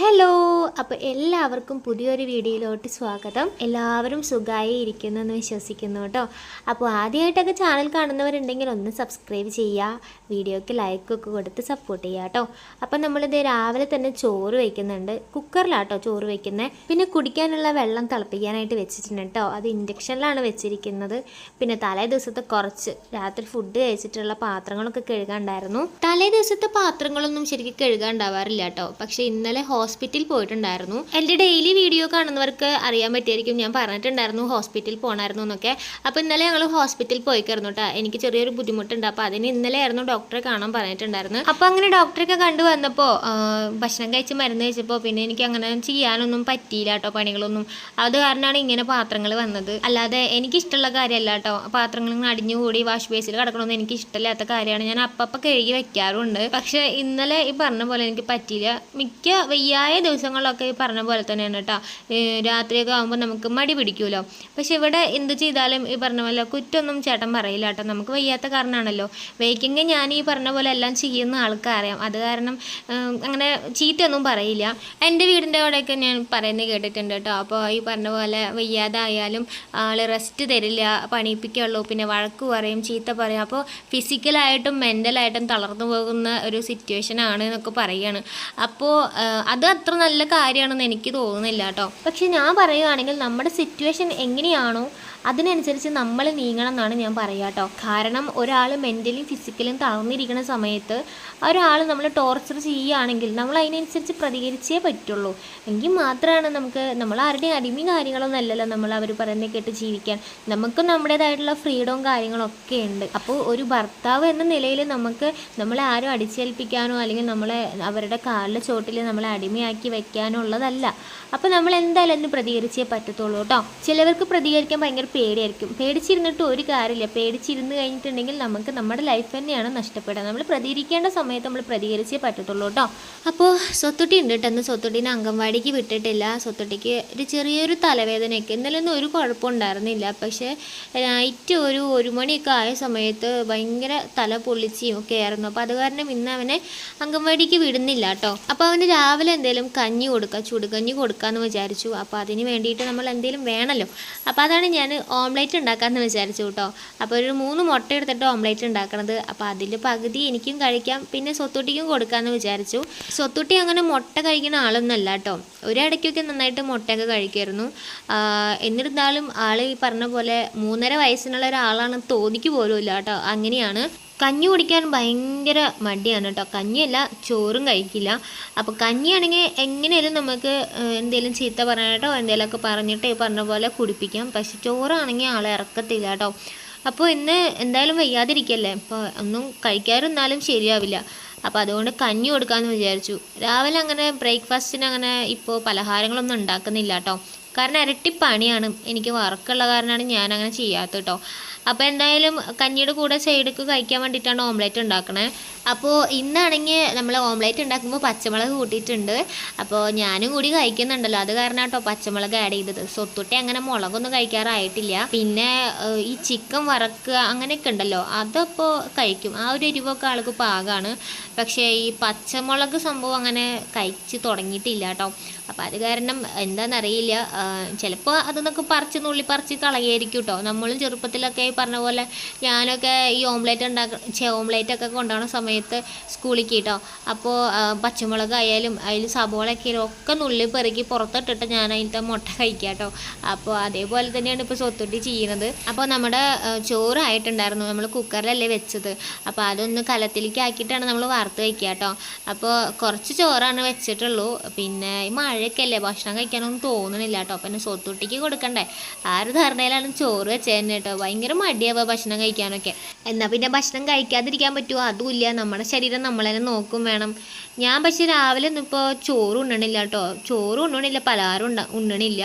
Hello അപ്പോൾ എല്ലാവർക്കും പുതിയൊരു വീഡിയോയിലോട്ട് സ്വാഗതം. എല്ലാവരും സുഖമായി ഇരിക്കുന്നു എന്ന് വിശ്വസിക്കുന്നു കേട്ടോ. അപ്പോൾ ആദ്യമായിട്ടൊക്കെ ചാനൽ കാണുന്നവരുണ്ടെങ്കിൽ ഒന്ന് സബ്സ്ക്രൈബ് ചെയ്യുക വീഡിയോയ്ക്ക് ലൈക്കൊക്കെ കൊടുത്ത് സപ്പോർട്ട് ചെയ്യുക കേട്ടോ. അപ്പോൾ നമ്മളിത് രാവിലെ തന്നെ ചോറ് വയ്ക്കുന്നുണ്ട് കുക്കറിലാട്ടോ ചോറ് വയ്ക്കുന്നത് പിന്നെ കുടിക്കാനുള്ള വെള്ളം തിളപ്പിക്കാനായിട്ട് വെച്ചിട്ടുണ്ട് കേട്ടോ. അത് ഇൻഡക്ഷനിലാണ് വെച്ചിരിക്കുന്നത്. പിന്നെ തലേ ദിവസത്തെ കുറച്ച് രാത്രി ഫുഡ് കഴിച്ചിട്ടുള്ള പാത്രങ്ങളൊക്കെ കഴുകാണ്ടായിരുന്നു. തലേ ദിവസത്തെ പാത്രങ്ങളൊന്നും ശരിക്കും കഴുകാണ്ടാവാറില്ല കേട്ടോ. പക്ഷേ ഇന്നലെ ഹോസ്പിറ്റലിൽ പോയിട്ടുണ്ടായിരുന്നു. എന്റെ ഡെയിലി വീഡിയോ കാണുന്നവർക്ക് അറിയാൻ പറ്റിയായിരിക്കും ഞാൻ പറഞ്ഞിട്ടുണ്ടായിരുന്നു ഹോസ്പിറ്റലിൽ പോകണമായിരുന്നു എന്നൊക്കെ. അപ്പോൾ ഇന്നലെ ഞങ്ങൾ ഹോസ്പിറ്റലിൽ പോയിക്കായിരുന്നു കേട്ടോ എനിക്ക് ചെറിയൊരു ബുദ്ധിമുട്ടുണ്ട്. അപ്പോൾ അതിന് ഇന്നലെ ആയിരുന്നു ഡോക്ടറെ കാണാൻ പറഞ്ഞിട്ടുണ്ടായിരുന്നു അപ്പോൾ അങ്ങനെ ഡോക്ടറൊക്കെ കണ്ടു വന്നപ്പോൾ ഭക്ഷണം കഴിച്ച് മരുന്ന് കഴിച്ചപ്പോൾ പിന്നെ എനിക്ക് അങ്ങനെ ചെയ്യാനൊന്നും പറ്റിയില്ല കേട്ടോ പണികളൊന്നും. അത് കാരണമാണ് ഇങ്ങനെ പാത്രങ്ങൾ വന്നത്. അല്ലാതെ എനിക്കിഷ്ടമുള്ള കാര്യമല്ല കേട്ടോ പാത്രങ്ങൾ ഇങ്ങനെ അടിഞ്ഞുകൂടി വാഷ് ബേസിൽ കിടക്കണമെന്ന് എനിക്ക് ഇഷ്ടമില്ലാത്ത കാര്യമാണ്. ഞാൻ അപ്പം കഴുകി വെക്കാറുണ്ട്. പക്ഷേ ഇന്നലെ ഈ പറഞ്ഞ പോലെ എനിക്ക് പറ്റിയില്ല. മിക്ക വയ്യായ ദിവസങ്ങളിലൊക്കെ ഈ പറഞ്ഞ പോലെ തന്നെയാണ് കേട്ടോ രാത്രിയൊക്കെ ആകുമ്പോൾ നമുക്ക് മടി പിടിക്കുമല്ലോ പക്ഷെ ഇവിടെ എന്ത് ചെയ്താലും ഈ പറഞ്ഞ പോലെ കുറ്റമൊന്നും ചേട്ടൻ പറയില്ല കേട്ടോ നമുക്ക് വയ്യാത്ത കാരണമാണല്ലോ വയ്ക്കെങ്കിൽ ഞാൻ ഈ പറഞ്ഞ പോലെ എല്ലാം ചെയ്യുന്ന ആൾക്കാരെയാം അത് കാരണം അങ്ങനെ ചീത്തയൊന്നും പറയില്ല. എന്റെ വീടിന്റെ അവിടെയൊക്കെ ഞാൻ പറയുന്നത് കേട്ടിട്ടുണ്ട് കേട്ടോ അപ്പോൾ ഈ പറഞ്ഞ പോലെ വയ്യാതായാലും ആൾ റെസ്റ്റ് തരില്ല പണിയിപ്പിക്കുള്ളൂ പിന്നെ വഴക്ക് പറയും ചീത്ത പറയും. അപ്പോൾ ഫിസിക്കലായിട്ടും മെന്റലായിട്ടും തളർന്നു പോകുന്ന ഒരു സിറ്റുവേഷൻ ആണ് എന്നൊക്കെ പറയുകയാണ് അപ്പോൾ അത് അത്ര നല്ല കാര്യമാണെന്ന് എനിക്ക് തോന്നുന്നില്ല കേട്ടോ. പക്ഷെ ഞാൻ പറയുകയാണെങ്കിൽ നമ്മുടെ സിറ്റുവേഷൻ എങ്ങനെയാണോ അതിനനുസരിച്ച് നമ്മൾ നീങ്ങണം എന്നാണ് ഞാൻ പറയുക കേട്ടോ കാരണം ഒരാൾ മെന്റലിയും ഫിസിക്കലും തളർന്നിരിക്കുന്ന സമയത്ത് ഒരാൾ നമ്മൾ ടോർച്ചർ ചെയ്യുകയാണെങ്കിൽ നമ്മൾ അതിനനുസരിച്ച് പ്രതികരിച്ചേ പറ്റുള്ളൂ. എങ്കിൽ മാത്രമാണ് നമുക്ക് നമ്മൾ ആരുടെയും അടിമയും കാര്യങ്ങളൊന്നും അല്ലല്ലോ നമ്മൾ അവർ പറയുന്നത് കേട്ട് ജീവിക്കാൻ. നമുക്ക് നമ്മുടേതായിട്ടുള്ള ഫ്രീഡവും കാര്യങ്ങളൊക്കെ ഉണ്ട്. അപ്പോൾ ഒരു ഭർത്താവ് എന്ന നിലയിൽ നമുക്ക് നമ്മളെ ആരും അടിച്ചേൽപ്പിക്കാനോ അല്ലെങ്കിൽ നമ്മളെ അവരുടെ കാലിലെ ചോട്ടിൽ നമ്മളെ അടിമയാക്കി വെക്കാനോ ഉള്ളതല്ല. അപ്പോൾ നമ്മൾ എന്തായാലും അതിന് പ്രതികരിച്ചേ പറ്റത്തുള്ളൂ കേട്ടോ ചിലവർക്ക് പ്രതികരിക്കാൻ ഭയങ്കര പേടിയായിരിക്കും. പേടിച്ചിരുന്നിട്ട് ഒരു കാര്യമില്ല. പേടിച്ചിരുന്ന് കഴിഞ്ഞിട്ടുണ്ടെങ്കിൽ നമുക്ക് നമ്മുടെ ലൈഫ് തന്നെയാണ് നഷ്ടപ്പെടുക. നമ്മൾ പ്രതികരിക്കേണ്ട സമയത്ത് നമ്മൾ പ്രതികരിച്ചേ പറ്റത്തുള്ളൂ കേട്ടോ. അപ്പോൾ സ്വത്തുട്ടി ഉണ്ട് കേട്ടോ. ഇന്ന് സ്വത്തുട്ടീനെ അംഗൻവാടിക്ക് വിട്ടിട്ടില്ല. സ്വത്തുട്ടിക്ക് ഒരു ചെറിയൊരു തലവേദനയൊക്കെ. ഇന്നലെ ഒന്നും ഒരു കുഴപ്പമുണ്ടായിരുന്നില്ല പക്ഷേ നൈറ്റ് ഒരു ഒരു മണിയൊക്കെ ആയ സമയത്ത് ഭയങ്കര തല പൊള്ളിച്ചും ഒക്കെ ആയിരുന്നു. അപ്പോൾ അത് കാരണം ഇന്ന് അവനെ അംഗൻവാടിക്ക് വിടുന്നില്ല കേട്ടോ. അപ്പോൾ അവന് രാവിലെ എന്തെങ്കിലും കഞ്ഞി കൊടുക്കുക ചുടുകഞ്ഞി കൊടുക്കാമെന്ന് വിചാരിച്ചു. അപ്പോൾ അതിന് വേണ്ടിയിട്ട് നമ്മൾ എന്തെങ്കിലും വേണമല്ലോ അപ്പോൾ അതാണ് ഞാൻ ഓംലേറ്റ് ഉണ്ടാക്കാമെന്ന് വിചാരിച്ചു കേട്ടോ. അപ്പോൾ ഒരു മൂന്ന് മുട്ട എടുത്തിട്ട് ഓംലേറ്റ് ഉണ്ടാക്കണത്. അപ്പോൾ അതിൽ പകുതി എനിക്കും കഴിക്കാം. പിന്നെ സ്വത്തുട്ടിക്കും കൊടുക്കാമെന്ന് വിചാരിച്ചു. സ്വത്തുട്ടി അങ്ങനെ മുട്ട കഴിക്കുന്ന ആളൊന്നുമല്ല കേട്ടോ. ഒരിടയ്ക്കൊക്കെ നന്നായിട്ട് മുട്ടയൊക്കെ കഴിക്കുമായിരുന്നു. എന്നിരുന്നാലും ആൾ ഈ പറഞ്ഞ പോലെ മൂന്നര വയസ്സിനുള്ള ഒരാളാണ് തോന്നിക്ക് പോലും ഇല്ല കേട്ടോ. അങ്ങനെയാണ്. കഞ്ഞി കുടിക്കാൻ ഭയങ്കര മടിയാണ് കേട്ടോ കഞ്ഞിയല്ല ചോറും കഴിക്കില്ല. അപ്പോൾ കഞ്ഞിയാണെങ്കിൽ എങ്ങനെയാലും നമുക്ക് എന്തെങ്കിലും ചീത്ത പറഞ്ഞിട്ടോ എന്തെങ്കിലുമൊക്കെ പറഞ്ഞിട്ട് ഈ പറഞ്ഞ പോലെ കുടിപ്പിക്കാം. പക്ഷെ ചോറാണെങ്കിൽ ആളെ ഇറക്കത്തില്ല കേട്ടോ അപ്പോൾ ഇന്ന് എന്തായാലും വയ്യാതിരിക്കല്ലേ? അപ്പോൾ ഒന്നും കഴിക്കാതിരുന്നാലും ശരിയാവില്ല. അപ്പോൾ അതുകൊണ്ട് കഞ്ഞി കൊടുക്കാമെന്ന് വിചാരിച്ചു. രാവിലെ അങ്ങനെ ബ്രേക്ക്ഫാസ്റ്റിന് അങ്ങനെ ഇപ്പോൾ പലഹാരങ്ങളൊന്നും ഉണ്ടാക്കുന്നില്ല കേട്ടോ കാരണം ഇരട്ടി പണിയാണ് എനിക്ക് വർക്കുള്ള കാരണമാണ് ഞാൻ അങ്ങനെ ചെയ്യാത്തത് കേട്ടോ അപ്പോൾ എന്തായാലും കഞ്ഞിയുടെ കൂടെ സൈഡിക്ക് കഴിക്കാൻ വേണ്ടിയിട്ടാണ് ഓംലേറ്റ് ഉണ്ടാക്കണേ. അപ്പോൾ ഇന്നാണെങ്കിൽ നമ്മൾ ഓംലേറ്റ് ഉണ്ടാക്കുമ്പോൾ പച്ചമുളക് കൂട്ടിയിട്ടുണ്ട്. അപ്പോൾ ഞാനും കൂടി കഴിക്കുന്നുണ്ടല്ലോ. അത് കാരണം കേട്ടോ പച്ചമുളക് ആഡ് ചെയ്തത്. സ്വത്തുട്ടി അങ്ങനെ മുളകൊന്നും കഴിക്കാറായിട്ടില്ല. പിന്നെ ഈ ചിക്കൻ വറക്കുക അങ്ങനെയൊക്കെ ഉണ്ടല്ലോ. അതപ്പോൾ കഴിക്കും. ആ ഒരു എരിവൊക്കെ ആൾക്ക് പാകമാണ് പക്ഷേ ഈ പച്ചമുളക് സംഭവം അങ്ങനെ കഴിച്ച് തുടങ്ങിയിട്ടില്ല കേട്ടോ. അപ്പോൾ അത് കാരണം എന്താണെന്നറിയില്ല ചിലപ്പോൾ അതൊന്നൊക്കെ പറിച്ച് നുള്ളി പറിച്ച് കളയായിരിക്കും കേട്ടോ നമ്മളും ചെറുപ്പത്തിലൊക്കെ ഈ പറഞ്ഞ പോലെ ഞാനൊക്കെ ഈ ഓംലേറ്റ് ഉണ്ടാക്ക ചെ ഓംലേറ്റൊക്കെ കൊണ്ടുപോകുന്ന സമയത്ത് സ്കൂളിൽ കേട്ടോ അപ്പോൾ പച്ചമുളക് ആയാലും അതിൽ സബോളൊക്കെ ഒക്കെ നുള്ളി പെറുക്കി പുറത്തിട്ടിട്ട് ഞാൻ അതിന്റെ മുട്ട കഴിക്കാം കേട്ടോ അപ്പോൾ അതേപോലെ തന്നെയാണ് ഇപ്പോൾ സ്വത്തുട്ടി ചെയ്യുന്നത് അപ്പോൾ നമ്മുടെ ചോറായിട്ടുണ്ടായിരുന്നു. നമ്മൾ കുക്കറിലല്ലേ വെച്ചത്. അപ്പോൾ അതൊന്ന് കലത്തിലേക്ക് ആക്കിയിട്ടാണ് നമ്മൾ വാർത്ത് വയ്ക്കുക കേട്ടോ അപ്പോൾ കുറച്ച് ചോറാണ് വെച്ചിട്ടുള്ളൂ. പിന്നെ ഈ മഴയൊക്കെ അല്ലേ ഭക്ഷണം കഴിക്കാനൊന്നും തോന്നണില്ല കേട്ടോ അപ്പം എന്നെ സ്വത്തുട്ടിക്ക് കൊടുക്കണ്ടേ. ആ ഒരു ധാരണയിലാണ് ചോറ് വെച്ചതന്നെ കേട്ടോ ഭയങ്കര മടിയാവുക ഭക്ഷണം കഴിക്കാനൊക്കെ. എന്നാൽ പിന്നെ ഭക്ഷണം കഴിക്കാതിരിക്കാൻ പറ്റുമോ അതുമില്ല നമ്മുടെ ശരീരം നമ്മൾ തന്നെ നോക്കും വേണം. ഞാൻ പക്ഷെ രാവിലെ ഒന്നും ഇപ്പോൾ ചോറ് ഉണ്ണണില്ല കേട്ടോ ചോറ് ഉണ്ണണില്ല പലഹാരം ഉണ്ട ഉണ്ണണില്ല.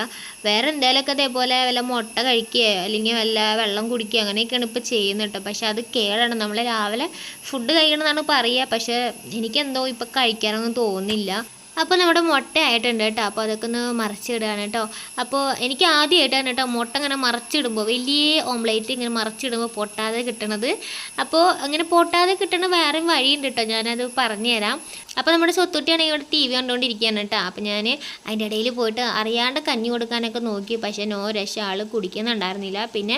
വേറെ എന്തെങ്കിലുമൊക്കെ അതേപോലെ വല്ല മുട്ട കഴിക്കുക അല്ലെങ്കിൽ വല്ല വെള്ളം കുടിക്കുക അങ്ങനെയൊക്കെയാണ് ഇപ്പോൾ ചെയ്യുന്നത് കേട്ടോ പക്ഷെ അത് കേടാണ്. നമ്മൾ രാവിലെ ഫുഡ് കഴിക്കണമെന്നാണ് പറയുക പക്ഷെ എനിക്കെന്തോ ഇപ്പോൾ കഴിക്കാനൊന്നും തോന്നുന്നില്ല അപ്പോൾ നമ്മുടെ മുട്ട ആയിട്ടുണ്ട് കേട്ടോ. അപ്പോൾ അതൊക്കെ ഒന്ന് മറിച്ചിടുകയാണ് കേട്ടോ. അപ്പോൾ എനിക്ക് ആദ്യമായിട്ടാണ് കേട്ടോ മുട്ട ഇങ്ങനെ മറിച്ചിടുമ്പോൾ വലിയ ഓംലേറ്റ് ഇങ്ങനെ മറിച്ചിടുമ്പോൾ പൊട്ടാതെ കിട്ടണത്. അപ്പോൾ അങ്ങനെ പൊട്ടാതെ കിട്ടണ വേറെ വഴിയുണ്ട് കേട്ടോ. ഞാനത് പറഞ്ഞുതരാം. അപ്പോൾ നമ്മുടെ സ്വത്തുട്ടിയാണെങ്കിൽ ഇവിടെ ടി വി കണ്ടുകൊണ്ടിരിക്കുകയാണ് കേട്ടോ. അപ്പോൾ ഞാൻ അതിന്റെ ഇടയിൽ പോയിട്ട് അറിയാണ്ട് കഞ്ഞി കൊടുക്കാനൊക്കെ നോക്കി. പക്ഷേ നോ രക്ഷ ആൾ കുടിക്കുന്നുണ്ടായിരുന്നില്ല. പിന്നെ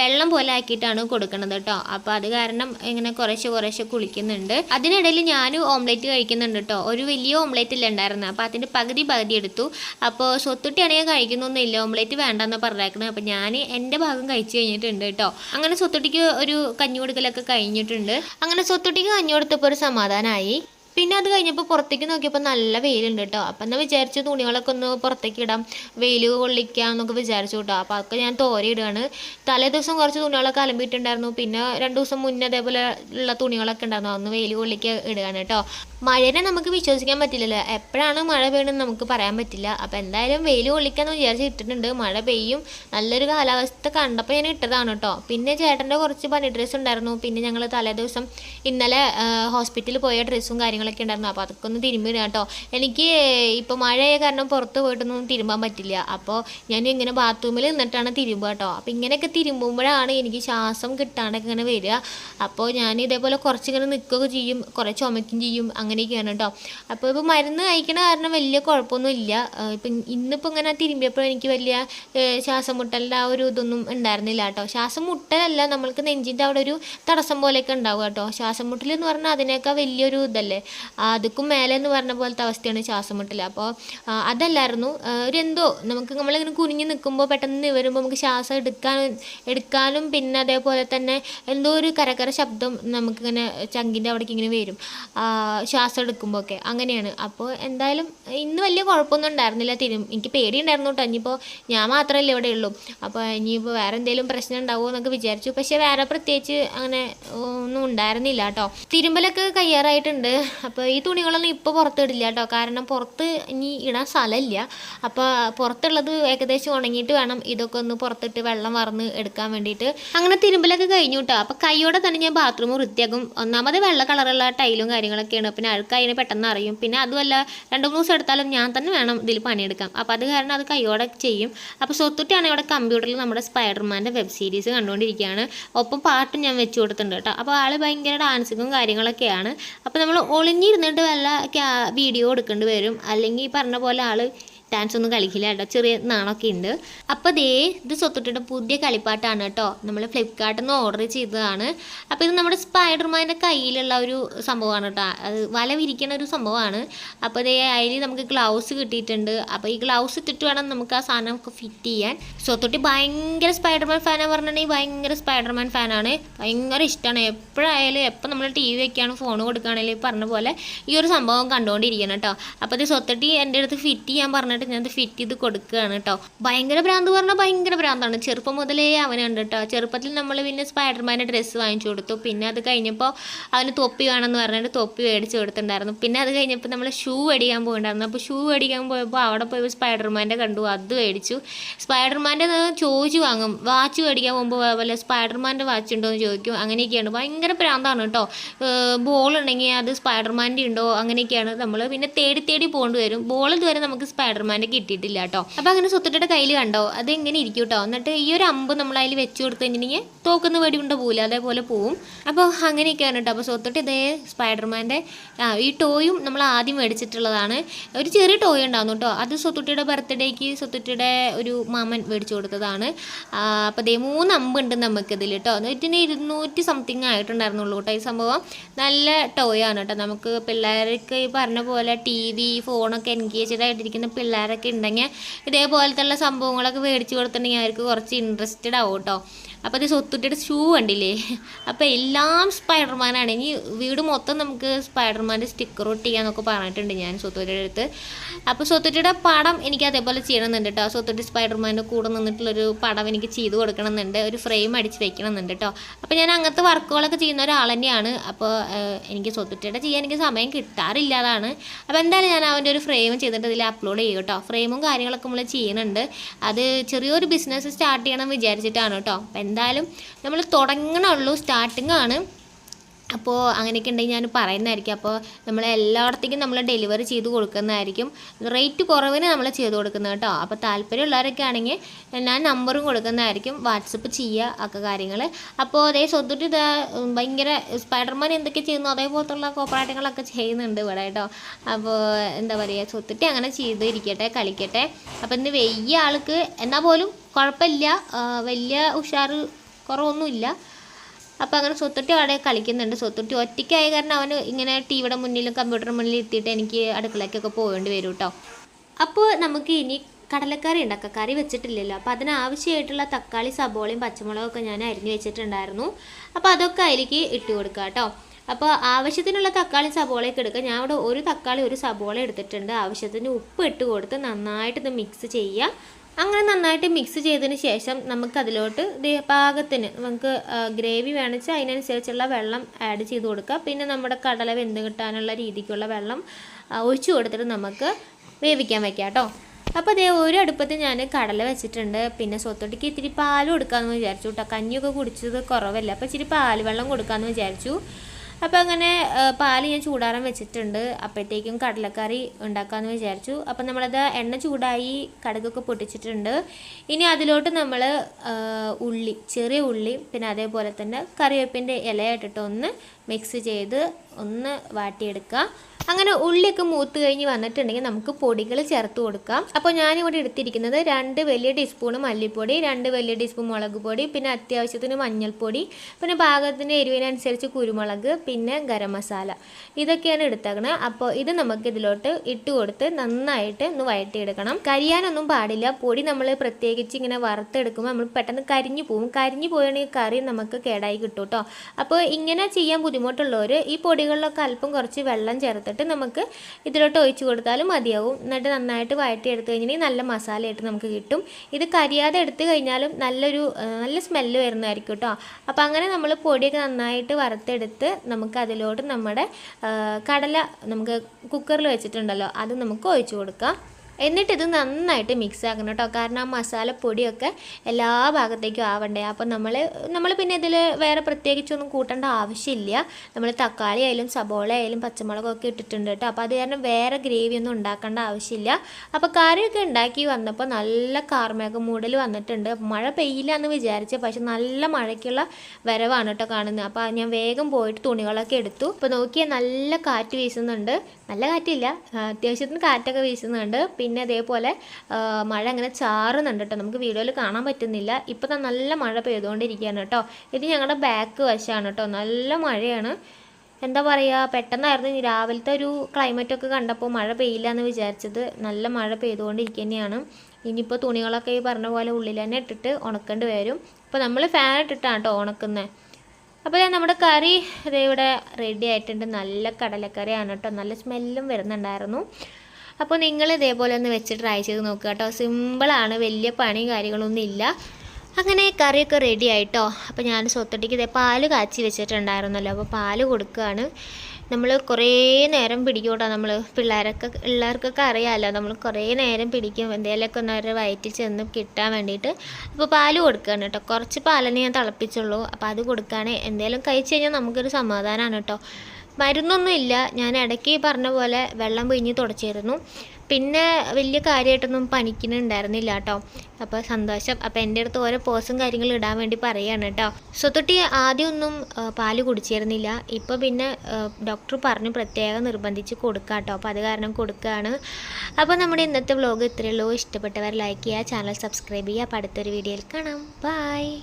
വെള്ളം പോലെ ആക്കിയിട്ടാണ് കൊടുക്കണത് കേട്ടോ. അപ്പോൾ അത് കാരണം ഇങ്ങനെ കുറേശ്ശെ കുറേശ്ശെ കുളിക്കുന്നുണ്ട്. അതിനിടയിൽ ഞാനും ഓംലേറ്റ് കഴിക്കുന്നുണ്ട് കേട്ടോ. ഒരു വലിയ ഓംലേറ്റ് ഇല്ല ഉണ്ടായിരുന്നത് അപ്പോൾ അതിന്റെ പകുതി പകുതി എടുത്തു. അപ്പോൾ സ്വത്തുട്ടിയാണെങ്കിൽ കഴിക്കുന്നൊന്നുമില്ല ഓംലേറ്റ് വേണ്ടെന്ന് പറഞ്ഞേക്കണേ. അപ്പോൾ ഞാൻ എന്റെ ഭാഗം കഴിച്ചു കഴിഞ്ഞിട്ടുണ്ട് കേട്ടോ. അങ്ങനെ സ്വത്തുട്ടിക്ക് ഒരു കഞ്ഞി കൊടുക്കലൊക്കെ കഴിഞ്ഞിട്ടുണ്ട്. അങ്ങനെ സ്വത്തുട്ടിക്ക് കഞ്ഞി കൊടുത്തപ്പോൾ ഒരു സമാധാനമായി പിന്നെ അത് കഴിഞ്ഞപ്പോൾ പുറത്തേക്ക് നോക്കിയപ്പോൾ നല്ല വെയിലുണ്ട് കേട്ടോ. അപ്പം എന്നാൽ വിചാരിച്ചു തുണികളൊക്കെ ഒന്ന് പുറത്തേക്ക് ഇടാം. വെയിൽ കൊള്ളിക്കാം എന്നൊക്കെ വിചാരിച്ചു കേട്ടോ. അപ്പോൾ അതൊക്കെ ഞാൻ തോരയിടുകയാണ് തലേ ദിവസം കുറച്ച് തുണികളൊക്കെ അലമ്പിയിട്ടുണ്ടായിരുന്നു. പിന്നെ രണ്ട് ദിവസം മുന്നേ അതേപോലെ ഉള്ള തുണികളൊക്കെ ഉണ്ടായിരുന്നു. അന്ന് വെയിൽ കൊള്ളിക്ക് ഇടുകയാണ് കേട്ടോ. മഴനെ നമുക്ക് വിശ്വസിക്കാൻ പറ്റില്ലല്ലോ. എപ്പോഴാണ് മഴ പെയ്യണമെന്ന് നമുക്ക് പറയാൻ പറ്റില്ല. അപ്പോൾ എന്തായാലും വെയിൽ കൊള്ളിക്കാന്ന് വിചാരിച്ച് ഇട്ടിട്ടുണ്ട്. മഴ പെയ്യും. നല്ലൊരു കാലാവസ്ഥ കണ്ടപ്പോൾ ഞാൻ ഇട്ടതാണ് കേട്ടോ. പിന്നെ ചേട്ടന്റെ കുറച്ച് പണി ഡ്രസ്സ് ഉണ്ടായിരുന്നു. പിന്നെ ഞങ്ങൾ തലേ ദിവസം ഇന്നലെ ഹോസ്പിറ്റലിൽ പോയ ഡ്രസ്സും കാര്യങ്ങളൊക്കെ ഉണ്ടായിരുന്നു. അപ്പോൾ അതൊക്കെ ഒന്ന് തിരുമ്പിടുക കേട്ടോ. എനിക്ക് ഇപ്പോൾ മഴയായ കാരണം പുറത്ത് പോയിട്ടൊന്നും തിരുമ്പാൻ പറ്റില്ല. അപ്പോൾ ഞാൻ ഇങ്ങനെ ബാത്റൂമിൽ നിന്നിട്ടാണ് തിരുമ്പുക കേട്ടോ. അപ്പോൾ ഇങ്ങനെയൊക്കെ തിരുമ്പുമ്പോഴാണ് എനിക്ക് ശ്വാസം കിട്ടാണ്ടൊക്കെ ഇങ്ങനെ വരിക. അപ്പോൾ ഞാൻ ഇതേപോലെ കുറച്ചിങ്ങനെ നിൽക്കുകയൊക്കെ ചെയ്യും. കുറേ ചുമക്കും ചെയ്യും. അങ്ങനെയൊക്കെയാണ് കേട്ടോ. അപ്പോൾ ഇപ്പോൾ മരുന്ന് കഴിക്കണ കാരണം വലിയ കുഴപ്പമൊന്നും ഇല്ല ഇപ്പം ഇന്നിപ്പോൾ ഇങ്ങനെ തിരുമ്പിയപ്പോൾ എനിക്ക് വലിയ ശ്വാസം മുട്ടലിന്റെ ആ ഒരു ഇതൊന്നും ഉണ്ടായിരുന്നില്ല കേട്ടോ. ശ്വാസം മുട്ടലല്ല നമ്മൾക്ക് നെഞ്ചിന്റെ അവിടെ ഒരു തടസ്സം പോലെയൊക്കെ ഉണ്ടാവുക കേട്ടോ. ശ്വാസം മുട്ടൽ എന്ന് പറഞ്ഞാൽ അതിനേക്കാൾ വലിയൊരു ഇതല്ലേ? അതുക്കും മേലെ എന്ന് പറഞ്ഞ പോലത്തെ അവസ്ഥയാണ് ശ്വാസം മുട്ടൽ അപ്പോൾ അതല്ലായിരുന്നു. ഒരു എന്തോ നമുക്ക് നമ്മളിങ്ങനെ കുനിഞ്ഞ് നിൽക്കുമ്പോൾ പെട്ടെന്ന് വരുമ്പോൾ നമുക്ക് ശ്വാസം എടുക്കാനും എടുക്കാനും പിന്നെ അതേപോലെ തന്നെ എന്തോ ഒരു കരകര ശബ്ദം നമുക്കിങ്ങനെ ചങ്കിന്റെ അവിടേക്ക് ഇങ്ങനെ വരും. ശ്വാസം എടുക്കുമ്പോൾ ഒക്കെ അങ്ങനെയാണ്. അപ്പോൾ എന്തായാലും ഇന്ന് വലിയ കുഴപ്പമൊന്നും ഉണ്ടായിരുന്നില്ല. തിരും എനിക്ക് പേടിയുണ്ടായിരുന്നു കേട്ടോ. ഇനിയിപ്പോൾ ഞാൻ മാത്രമല്ലേ ഇവിടെ ഉള്ളൂ. അപ്പോൾ ഇനിയിപ്പോൾ വേറെ എന്തെങ്കിലും പ്രശ്നം ഉണ്ടാവുമോ എന്നൊക്കെ വിചാരിച്ചു. പക്ഷേ വേറെ പ്രത്യേകിച്ച് അങ്ങനെ ഒന്നും ഉണ്ടായിരുന്നില്ല കേട്ടോ. തിരുമ്പലൊക്കെ കയ്യാറായിട്ടുണ്ട്. അപ്പോൾ ഈ തുണികളൊന്നും ഇപ്പോൾ പുറത്തിടില്ല കേട്ടോ കാരണം പുറത്ത് ഇനി ഇടാൻ സ്ഥലമില്ല. അപ്പോൾ പുറത്തുള്ളത് ഏകദേശം ഉണങ്ങിയിട്ട് വേണം. ഇതൊക്കെ ഒന്ന് പുറത്തിട്ട് വെള്ളം വറന്ന് എടുക്കാൻ വേണ്ടിയിട്ട്. അങ്ങനെ തിരുമ്പലൊക്കെ കഴിഞ്ഞു കേട്ടോ അപ്പോൾ കൈയോടെ തന്നെ ഞാൻ ബാത്റൂം വൃത്തിയാക്കും. ഒന്നാമത് വെള്ള കളറുള്ള ടൈലും കാര്യങ്ങളൊക്കെയാണ്. പിന്നെ അഴുക്കതിനെ പെട്ടെന്ന് അറിയും. പിന്നെ അതുമല്ല രണ്ട് മൂന്ന് ദിവസം എടുത്താലും ഞാൻ തന്നെ വേണം ഇതിൽ പണിയെടുക്കാം അപ്പോൾ അത് കാരണം അത് കൈയോടെ ചെയ്യും. അപ്പോൾ സ്വത്തുട്ടിയാണ് ഇവിടെ കമ്പ്യൂട്ടറിൽ നമ്മുടെ സ്പൈഡർമാന്റെ വെബ് സീരീസ് കണ്ടുകൊണ്ടിരിക്കുകയാണ് ഒപ്പം പാട്ടും ഞാൻ വെച്ച് കൊടുത്തിട്ടുണ്ട് കേട്ടോ. അപ്പോൾ ആൾ ഭയങ്കര ഡാൻസിങ്ങും കാര്യങ്ങളൊക്കെയാണ്. അപ്പോൾ നമ്മൾ ഒളിഞ്ഞിരുന്നിട്ട് വല്ല വീഡിയോ എടുക്കേണ്ടി വരും. അല്ലെങ്കിൽ ഈ പറഞ്ഞ പോലെ ആൾ ഡാൻസ് ഒന്നും കളിക്കില്ല കേട്ടോ. ചെറിയ നാണൊക്കെ ഉണ്ട് അപ്പോൾ ദേ ഇത് സ്വത്തുട്ടിയുടെ പുതിയ കളിപ്പാട്ടാണ് കേട്ടോ. നമ്മൾ ഫ്ലിപ്കാർട്ടിൽ നിന്ന് ഓർഡർ ചെയ്തതാണ്. അപ്പോൾ ഇത് നമ്മുടെ സ്പൈഡർമാന്റെ കയ്യിലുള്ള ഒരു സംഭവമാണ് കേട്ടോ. അത് വല വിരിക്കണ ഒരു സംഭവമാണ്. അപ്പോൾ ദേ അതിൽ നമുക്ക് ഗ്ലൗസ് കിട്ടിയിട്ടുണ്ട്. അപ്പോൾ ഈ ഗ്ലൗസ് ഇട്ടിട്ട് വേണം നമുക്ക് ആ സാധനം ഫിറ്റ് ചെയ്യാൻ. സ്വത്തുട്ടി ഭയങ്കര സ്പൈഡർമാൻ ഫാനാണ് പറഞ്ഞിട്ടുണ്ടെങ്കിൽ ഭയങ്കര സ്പൈഡർമാൻ ഫാനാണ് ഭയങ്കര ഇഷ്ടമാണ് എപ്പോഴായാലും എപ്പോൾ നമ്മൾ ടി വി വെക്കുകയാണ് ഫോൺ കൊടുക്കുകയാണെങ്കിൽ പറഞ്ഞ പോലെ ഈ ഒരു സംഭവം കണ്ടുകൊണ്ടിരിക്കണം കേട്ടോ. അപ്പോൾ ഇത് സ്വത്തട്ടി എന്റെ അടുത്ത് ഫിറ്റ് ചെയ്യാൻ പറഞ്ഞിട്ട് ഞാനത് ഫിറ്റ് ചെയ്ത് കൊടുക്കുകയാണ് കേട്ടോ ഭയങ്കര ഭ്രാന്ത് പറഞ്ഞാൽ ഭയങ്കര ഭ്രാന്താണ്. ചെറുപ്പം മുതലേ അവനുണ്ട് കേട്ടോ ചെറുപ്പത്തിൽ നമ്മൾ പിന്നെ സ്പൈഡർമാന്റെ ഡ്രസ്സ് വാങ്ങിച്ചു കൊടുത്തു. പിന്നെ അത് കഴിഞ്ഞപ്പോൾ അവന് തൊപ്പി വേണമെന്ന് പറഞ്ഞിട്ട് തൊപ്പി മേടിച്ച് കൊടുത്തിട്ടുണ്ടായിരുന്നു. പിന്നെ അത് കഴിഞ്ഞപ്പോൾ നമ്മൾ ഷൂ മേടിക്കാൻ പോയിട്ടുണ്ടായിരുന്നു. അപ്പോൾ ഷൂ മേടിക്കാൻ പോയപ്പോൾ അവിടെ പോയി സ്പൈഡർമാന്റെ കണ്ടു. അത് മേടിച്ചു. സ്പൈഡർമാന്റെ ചോദിച്ചു വാങ്ങും. വാച്ച് മേടിക്കാൻ പോകുമ്പോൾ വല്ല സ്പൈഡർമാന്റെ വാച്ച് ഉണ്ടോ എന്ന് ചോദിക്കും. അങ്ങനെയൊക്കെയാണ്. ഭയങ്കര പ്രാന്താണ് കേട്ടോ ബോൾ ഉണ്ടെങ്കിൽ അത് സ്പൈഡർമാന്റെ ഉണ്ടോ? അങ്ങനെയൊക്കെയാണ്. നമ്മൾ പിന്നെ തേടി തേടി പോകേണ്ടി വരും. ബോൾ ഇതുവരെ നമുക്ക് സ്പൈഡർമാന്റെ കിട്ടിയിട്ടില്ല കേട്ടോ. അപ്പോൾ അങ്ങനെ സ്വത്തുട്ടിയുടെ കയ്യിൽ കണ്ടോ? അത് എങ്ങനെ ഇരിക്കും കേട്ടോ? എന്നിട്ട് ഈ ഒരു അമ്പ് നമ്മൾ അതിൽ വെച്ച് കൊടുത്തു കഴിഞ്ഞിട്ടുണ്ടെങ്കിൽ തോക്കുന്ന വെടി കൊണ്ട് പോകില്ല അതേപോലെ പോവും. അപ്പോൾ അങ്ങനെയൊക്കെയാണ് കേട്ടോ. അപ്പോൾ സ്വത്തുട്ടി ഇതേ സ്പൈഡർമാന്റെ ഈ ടോയും നമ്മൾ ആദ്യം മേടിച്ചിട്ടുള്ളതാണ്. ഒരു ചെറിയ ടോയ് ഉണ്ടായിരുന്നു കേട്ടോ. അത് സ്വത്തുട്ടിയുടെ ബർത്ത്ഡേക്ക് സ്വത്തുട്ടിയുടെ ഒരു മാമൻ മേടിച്ചു കൊടുത്തതാണ്. അപ്പോൾ ദേ മൂന്ന് അമ്പുണ്ട് നമുക്കിതിൽ കേട്ടോ. ഇതിന് ഇരുന്നൂറ്റി സംതിങ് ആയിട്ടുണ്ടായിരുന്നുള്ളൂ കേട്ടോ ഈ സംഭവം. നല്ല ടോയാണ് കേട്ടോ. നമുക്ക് പിള്ളേർക്ക് ഈ പറഞ്ഞ പോലെ ടി വി ഫോണൊക്കെ എൻഗേജ്ഡ് ആയിട്ടിരിക്കുന്ന പിള്ളേരൊക്കെ ഉണ്ടെങ്കിൽ ഇതേപോലത്തെ സംഭവങ്ങളൊക്കെ മേടിച്ച് കൊടുത്തിട്ടുണ്ടെങ്കിൽ അവർക്ക് കുറച്ച് ഇൻട്രസ്റ്റഡ് ആവും കേട്ടോ അപ്പോൾ അത് സ്വത്തുട്ടിയുടെ ഷൂ കണ്ടില്ലേ? അപ്പോൾ എല്ലാം സ്പൈഡർമാനാണ്. ഇനി വീട് മൊത്തം നമുക്ക് സ്പൈഡർമാന്റെ സ്റ്റിക്കർ ഒട്ടിക്കാന്നൊക്കെ പറഞ്ഞിട്ടുണ്ട് ഞാൻ സ്വത്തുട്ടിയുടെ അടുത്ത്. അപ്പോൾ സ്വത്തുട്ടിയുടെ പടം എനിക്ക് അതേപോലെ ചെയ്യണമെന്നുണ്ട് കേട്ടോ സ്വത്തുട്ടി സ്പൈഡർമാന്റെ കൂടെ നിന്നിട്ടുള്ളൊരു പടം എനിക്ക് ചെയ്ത് കൊടുക്കണമെന്നുണ്ട്. ഒരു ഫ്രെയിം അടിച്ച് വെക്കണമെന്നുണ്ട് കേട്ടോ അപ്പോൾ ഞാൻ അങ്ങനത്തെ വർക്കുകളൊക്കെ ചെയ്യുന്ന ഒരാൾ തന്നെയാണ്. അപ്പോൾ എനിക്ക് സ്വത്തുട്ടിയുടെ ചെയ്യാൻ എനിക്ക് സമയം കിട്ടാറില്ല അതാണ് അപ്പോൾ എന്തായാലും ഞാൻ അവന്റെ ഒരു ഫ്രെയിം ചെയ്തിട്ട് ഇതിൽ അപ്ലോഡ് ചെയ്യും കേട്ടോ ഫ്രെയിമും കാര്യങ്ങളൊക്കെ നമ്മൾ ചെയ്യുന്നുണ്ട്. അത് ചെറിയൊരു ബിസിനസ് സ്റ്റാർട്ട് ചെയ്യണം വിചാരിച്ചിട്ടാണ് കേട്ടോ അപ്പോൾ എന്തായാലും നമ്മൾ തുടങ്ങണുള്ളൂ സ്റ്റാർട്ടിംഗ് ആണ്. അപ്പോൾ അങ്ങനെയൊക്കെ ഉണ്ടെങ്കിൽ ഞാൻ പറയുന്നതായിരിക്കും. അപ്പോൾ നമ്മൾ എല്ലായിടത്തേക്കും നമ്മൾ ഡെലിവറി ചെയ്ത് കൊടുക്കുന്നതായിരിക്കും. റേറ്റ് കുറവിന് നമ്മൾ ചെയ്ത് കൊടുക്കുന്നത് കേട്ടോ. അപ്പോൾ താല്പര്യമുള്ളവരൊക്കെ ആണെങ്കിൽ ഞാൻ നമ്പറും കൊടുക്കുന്നതായിരിക്കും. വാട്സപ്പ് ചെയ്യുക ഒക്കെ കാര്യങ്ങൾ. അപ്പോൾ അതേ സ്വന്തം ഇതാ ഭയങ്കര സ്പൈഡർമാൻ എന്തൊക്കെ ചെയ്യുന്നു? അതേപോലത്തുള്ള കോപ്പറേറ്റങ്ങളൊക്കെ ചെയ്യുന്നുണ്ട് ഇവിടെ കേട്ടോ. അപ്പോൾ എന്താ പറയുക സ്വത്തുട്ടി അങ്ങനെ ചെയ്തിരിക്കട്ടെ കളിക്കട്ടെ. അപ്പോൾ ഇന്ന് വലിയ ആൾക്ക് എന്നാൽ പോലും കുഴപ്പമില്ല. വലിയ ഉഷാറ് കുറവൊന്നുമില്ല. അപ്പോൾ അങ്ങനെ സ്വത്തുട്ടി അവിടെ കളിക്കുന്നുണ്ട്. സ്വത്തുട്ടി ഒറ്റയ്ക്കായ കാരണം അവന് ഇങ്ങനെ ടി വിയുടെ മുന്നിലും കമ്പ്യൂട്ടറിന് മുന്നിലും എത്തിയിട്ട് എനിക്ക് അടുക്കളയ്ക്കൊക്കെ പോകേണ്ടി വരും കേട്ടോ അപ്പോൾ നമുക്ക് ഇനി കടലക്കറി ഉണ്ടാക്കാം കറി വെച്ചിട്ടില്ലല്ലോ. അപ്പോൾ അതിനാവശ്യമായിട്ടുള്ള തക്കാളി സബോളയും പച്ചമുളകൊക്കെ ഞാൻ അരിഞ്ഞു വെച്ചിട്ടുണ്ടായിരുന്നു. അപ്പോൾ അതൊക്കെ അതിലേക്ക് ഇട്ട് കൊടുക്കുക കേട്ടോ അപ്പോൾ ആവശ്യത്തിനുള്ള തക്കാളി സബോളയൊക്കെ എടുക്കുക ഞാൻ അവിടെ ഒരു തക്കാളി ഒരു സബോള എടുത്തിട്ടുണ്ട്. ആവശ്യത്തിന് ഉപ്പ് ഇട്ട് കൊടുത്ത് നന്നായിട്ട് ഇത് മിക്സ് ചെയ്യുക. അങ്ങനെ നന്നായിട്ട് മിക്സ് ചെയ്തതിന് ശേഷം നമുക്ക് അതിലോട്ട് ദേ പാകത്തിന് നമുക്ക് ഗ്രേവി വേണിച്ച് അതിനനുസരിച്ചുള്ള വെള്ളം ആഡ് ചെയ്ത് കൊടുക്കുക. പിന്നെ നമ്മുടെ കടല വെന്ത് കിട്ടാനുള്ള രീതിക്കുള്ള വെള്ളം ഒഴിച്ചു കൊടുത്തിട്ട് നമുക്ക് വേവിക്കാൻ വയ്ക്കാം കേട്ടോ അപ്പോൾ അതേ ഒരു അടുപ്പത്ത് ഞാൻ കടല വെച്ചിട്ടുണ്ട്. പിന്നെ സ്വത്തൊട്ടിക്ക് ഇത്തിരി പാൽ കൊടുക്കാമെന്ന് വിചാരിച്ചു കേട്ടോ കഞ്ഞിയൊക്കെ കുടിച്ചത് കുറവല്ല. അപ്പോൾ ഇച്ചിരി പാൽ വെള്ളം കൊടുക്കാമെന്ന് വിചാരിച്ചു. അപ്പോൾ അങ്ങനെ പാൽ ഞാൻ ചൂടാറാൻ വെച്ചിട്ടുണ്ട്. അപ്പോഴത്തേക്കും കടലക്കറി ഉണ്ടാക്കാമെന്ന് വിചാരിച്ചു. അപ്പം നമ്മളത് എണ്ണ ചൂടായി കടുകൊക്കെ പൊട്ടിച്ചിട്ടുണ്ട്. ഇനി അതിലോട്ട് നമ്മൾ ഉള്ളി ചെറിയ ഉള്ളി പിന്നെ അതേപോലെ തന്നെ കറിവേപ്പിന്റെ ഇലയായിട്ടിട്ട് ഒന്ന് മിക്സ് ചെയ്ത് ഒന്ന് വാട്ടിയെടുക്കുക. അങ്ങനെ ഉള്ളിയൊക്കെ മൂത്ത് കഴിഞ്ഞ് വന്നിട്ടുണ്ടെങ്കിൽ നമുക്ക് പൊടികൾ ചേർത്ത് കൊടുക്കാം. അപ്പോൾ ഞാനിവിടെ എടുത്തിരിക്കുന്നത് രണ്ട് വലിയ ടീസ്പൂൺ മല്ലിപ്പൊടി രണ്ട് വലിയ ടീസ്പൂൺ മുളക് പൊടി പിന്നെ അത്യാവശ്യത്തിന് മഞ്ഞൾപ്പൊടി പിന്നെ പാകത്തിന് എരിവിനനുസരിച്ച് കുരുമുളക് പിന്നെ ഗരം മസാല. ഇതൊക്കെയാണ് എടുത്തേക്കണത് അപ്പോൾ ഇത് നമുക്ക് ഇതിലോട്ട് ഇട്ട് കൊടുത്ത് നന്നായിട്ട് ഒന്ന് വഴറ്റിയെടുക്കണം. കരിയാനൊന്നും പാടില്ല. പൊടി നമ്മൾ പ്രത്യേകിച്ച് ഇങ്ങനെ വറുത്തെടുക്കുമ്പോൾ നമ്മൾ പെട്ടെന്ന് കരിഞ്ഞു പോകും കരിഞ്ഞു പോയാണെങ്കിൽ കറി നമുക്ക് കേടായി കിട്ടും കേട്ടോ അപ്പോൾ ഇങ്ങനെ ചെയ്യാൻ ബുദ്ധിമുട്ടുള്ളവർ ഈ പൊടികളിലൊക്കെ അല്പം കുറച്ച് വെള്ളം ചേർത്തിട്ട് നമുക്ക് ഇതിലോട്ട് ഒഴിച്ചു കൊടുത്താലും മതിയാവും. എന്നിട്ട് നന്നായിട്ട് വഴറ്റി എടുത്തു കഴിഞ്ഞാൽ നല്ല മസാലയായിട്ട് നമുക്ക് കിട്ടും. ഇത് കരിയാതെ എടുത്തു കഴിഞ്ഞാലും നല്ലൊരു നല്ല സ്മെല്ല് വരുന്നതായിരിക്കും കേട്ടോ. അപ്പോൾ അങ്ങനെ നമ്മൾ പൊടിയൊക്കെ നന്നായിട്ട് വറുത്തെടുത്ത് നമുക്ക് അതിലോട്ട് നമ്മുടെ കടല നമുക്ക് കുക്കറിൽ വെച്ചിട്ടുണ്ടല്ലോ അത് നമുക്ക് ഒഴിച്ചു കൊടുക്കാം. എന്നിട്ട് ഇത് നന്നായിട്ട് മിക്സ് ആക്കണം കേട്ടോ. കാരണം ആ മസാലപ്പൊടിയൊക്കെ എല്ലാ ഭാഗത്തേക്കും ആവണ്ടേ. അപ്പം നമ്മൾ നമ്മൾ പിന്നെ ഇതിൽ വേറെ പ്രത്യേകിച്ചൊന്നും കൂട്ടേണ്ട ആവശ്യമില്ല. നമ്മൾ തക്കാളി ആയാലും സബോള ആയാലും പച്ചമുളകൊക്കെ ഇട്ടിട്ടുണ്ട് കേട്ടോ. അപ്പോൾ അത് കാരണം വേറെ ഗ്രേവി ഒന്നും ഉണ്ടാക്കേണ്ട ആവശ്യമില്ല. അപ്പോൾ കറിയൊക്കെ ഉണ്ടാക്കി വന്നപ്പോൾ നല്ല കാർമേഘ മൂടൽ വന്നിട്ടുണ്ട്. മഴ പെയ്യില്ല എന്ന് വിചാരിച്ച പക്ഷെ നല്ല മഴയ്ക്കുള്ള വരവാണ് കേട്ടോ കാണുന്നത്. അപ്പോൾ ഞാൻ വേഗം പോയിട്ട് തുണികളൊക്കെ എടുത്തു. അപ്പോൾ നോക്കിയാൽ നല്ല കാറ്റ് വീശുന്നുണ്ട്. നല്ല കാറ്റില്ല. അത്യാവശ്യത്തിന് കാറ്റൊക്കെ വീശുന്നുണ്ട്. പിന്നെ അതേപോലെ മഴ അങ്ങനെ ചാറുന്നുണ്ട് കേട്ടോ. നമുക്ക് വീഡിയോയിൽ കാണാൻ പറ്റുന്നില്ല. ഇപ്പോൾ തന്നെ നല്ല മഴ പെയ്തുകൊണ്ടിരിക്കുകയാണ് കേട്ടോ. ഇത് ഞങ്ങളുടെ ബാക്ക് വശമാണ് കേട്ടോ. നല്ല മഴയാണ്. എന്താ പറയുക പെട്ടെന്നായിരുന്നു ഇനി രാവിലത്തെ ഒരു ക്ലൈമറ്റൊക്കെ കണ്ടപ്പോൾ മഴ പെയ്യില്ല എന്ന് വിചാരിച്ചത്. നല്ല മഴ പെയ്തുകൊണ്ടിരിക്കുക തന്നെയാണ് ഇനിയിപ്പോൾ തുണികളൊക്കെ ഈ പറഞ്ഞ പോലെ ഉള്ളിൽ തന്നെ ഇട്ടിട്ട് ഉണക്കേണ്ടി വരും. ഇപ്പോൾ നമ്മൾ ഫാൻ ഇട്ടിട്ടാണ് കേട്ടോ ഉണക്കുന്നത് അപ്പോൾ നമ്മുടെ കറി ദേ ഇവിടെ റെഡി ആയിട്ടുണ്ട്. നല്ല കടലക്കറിയാണ് കേട്ടോ. നല്ല സ്മെല്ലും വരുന്നുണ്ടായിരുന്നു. അപ്പോൾ നിങ്ങൾ ഇതേപോലെ ഒന്ന് വെച്ച് ട്രൈ ചെയ്ത് നോക്കുക കേട്ടോ. സിമ്പിളാണ് വലിയ പണിയും കാര്യങ്ങളൊന്നും ഇല്ല. അങ്ങനെ കറിയൊക്കെ റെഡി ആയിട്ടോ അപ്പോൾ ഞാൻ സ്വത്തട്ടിക്ക് ഇതേ പാൽ കാച്ചി വെച്ചിട്ടുണ്ടായിരുന്നല്ലോ. അപ്പോൾ പാൽ കൊടുക്കുകയാണ്. നമ്മൾ കുറേ നേരം പിടിക്കും കേട്ടോ നമ്മൾ പിള്ളേരൊക്കെ പിള്ളേർക്കൊക്കെ അറിയാമല്ലോ നമ്മൾ കുറേ നേരം പിടിക്കും. എന്തെങ്കിലുമൊക്കെ ഒന്ന് അവരുടെ വയറ്റിൽ ചെന്ന് കിട്ടാൻ വേണ്ടിയിട്ട്. അപ്പോൾ പാൽ കൊടുക്കുകയാണ് കേട്ടോ. കുറച്ച് പാലനെ ഞാൻ തിളപ്പിച്ചുള്ളൂ. അപ്പോൾ അത് കൊടുക്കുകയാണ് എന്തെങ്കിലും കഴിച്ച് കഴിഞ്ഞാൽ നമുക്കൊരു സമാധാനമാണ് കേട്ടോ. മരുന്നൊന്നും ഇല്ല. ഞാൻ ഇടയ്ക്ക് പറഞ്ഞ പോലെ വെള്ളം പിഴിഞ്ഞ് തുടച്ചിരുന്നു. പിന്നെ വലിയ കാര്യമായിട്ടൊന്നും പനിക്കുന്നുണ്ടായിരുന്നില്ല കേട്ടോ അപ്പോൾ സന്തോഷം. അപ്പോൾ എന്റെ അടുത്ത് ഓരോ പോസും കാര്യങ്ങളും ഇടാൻ വേണ്ടി പറയുകയാണ് കേട്ടോ സ്വത്തൊട്ടി ആദ്യമൊന്നും പാൽ കുടിച്ചിരുന്നില്ല. ഇപ്പോൾ പിന്നെ ഡോക്ടർ പറഞ്ഞു പ്രത്യേകം നിർബന്ധിച്ച് കൊടുക്കാം കേട്ടോ അപ്പോൾ അത് കാരണം കൊടുക്കുകയാണ് അപ്പോൾ നമ്മുടെ ഇന്നത്തെ വ്ലോഗ് ഇത്രയേ ഉള്ളൂ. ഇഷ്ടപ്പെട്ടവർ ലൈക്ക് ചെയ്യുക ചാനൽ സബ്സ്ക്രൈബ് ചെയ്യുക. അപ്പോൾ അടുത്തൊരു വീഡിയോയിൽ കാണാം. ബൈ